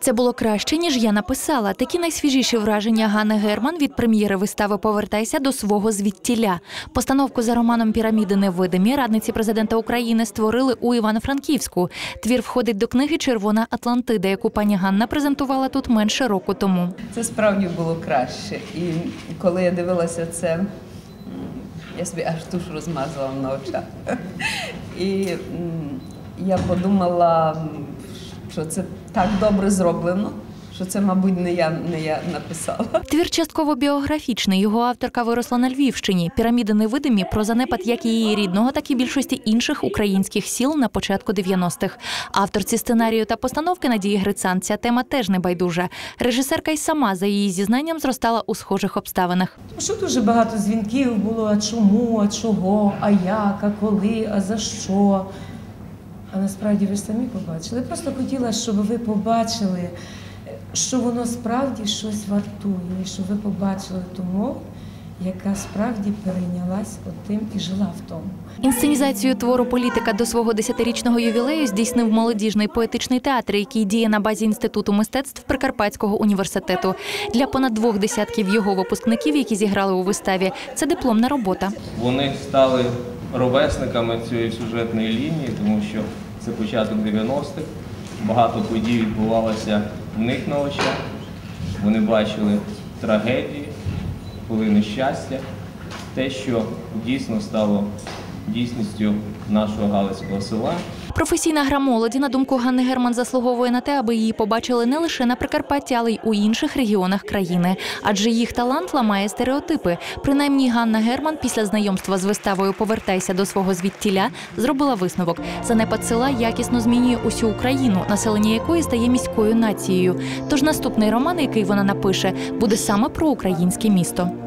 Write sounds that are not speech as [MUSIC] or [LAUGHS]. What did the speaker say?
Це було краще, ніж я написала. Такі найсвіжіші враження Ганни Герман від прем'єри вистави Повертайся до свого звідтіля. Постановку за романом Піраміди невидимі радниці президента України створили у Івано-Франківську. Твір входить до книги Червона Атлантида, яку пані Ганна презентувала тут менше року тому. Це справді було краще. І коли я дивилася це, я собі аж туш розмазала на очах. [LAUGHS] І я подумала, що це так добре зроблено, що це, мабуть, не я, не я написала. Твір частково біографічний. Його авторка виросла на Львівщині. Піраміди невидимі про занепад як її рідного, так і більшості інших українських сіл на початку 90-х. Авторці сценарію та постановки Надії Грицан ця тема теж не байдужа. Режисерка й сама за її зізнанням зростала у схожих обставинах. Тому що дуже багато дзвінків було, а чому, а чого, а як, а коли, а за що. А насправді ви ж самі побачили. Я просто хотіла, щоб ви побачили, що воно справді щось вартує, і щоб ви побачили ту мову, яка справді перейнялась отим і жила в тому. Інсценізацію твору політика до свого десятирічного ювілею здійснив молодіжний поетичний театр, який діє на базі інституту мистецтв Прикарпатського університету. Для понад двох десятків його випускників, які зіграли у виставі, це дипломна робота. Вони стали ровесниками цієї сюжетної лінії, тому що це початок 90-х. Багато подій відбувалося в них на очах. Вони бачили трагедії, були нещастя, те, що дійсно стало дійсністю нашого Галицького села. Професійна гра молоді, на думку Ганни Герман, заслуговує на те, аби її побачили не лише на Прикарпатті, але й у інших регіонах країни. Адже їх талант ламає стереотипи. Принаймні, Ганна Герман після знайомства з виставою Повертайся до свого звідтіля зробила висновок. Занепад села якісно змінює усю Україну, населення якої стає міською нацією. Тож наступний роман, який вона напише, буде саме про українське місто.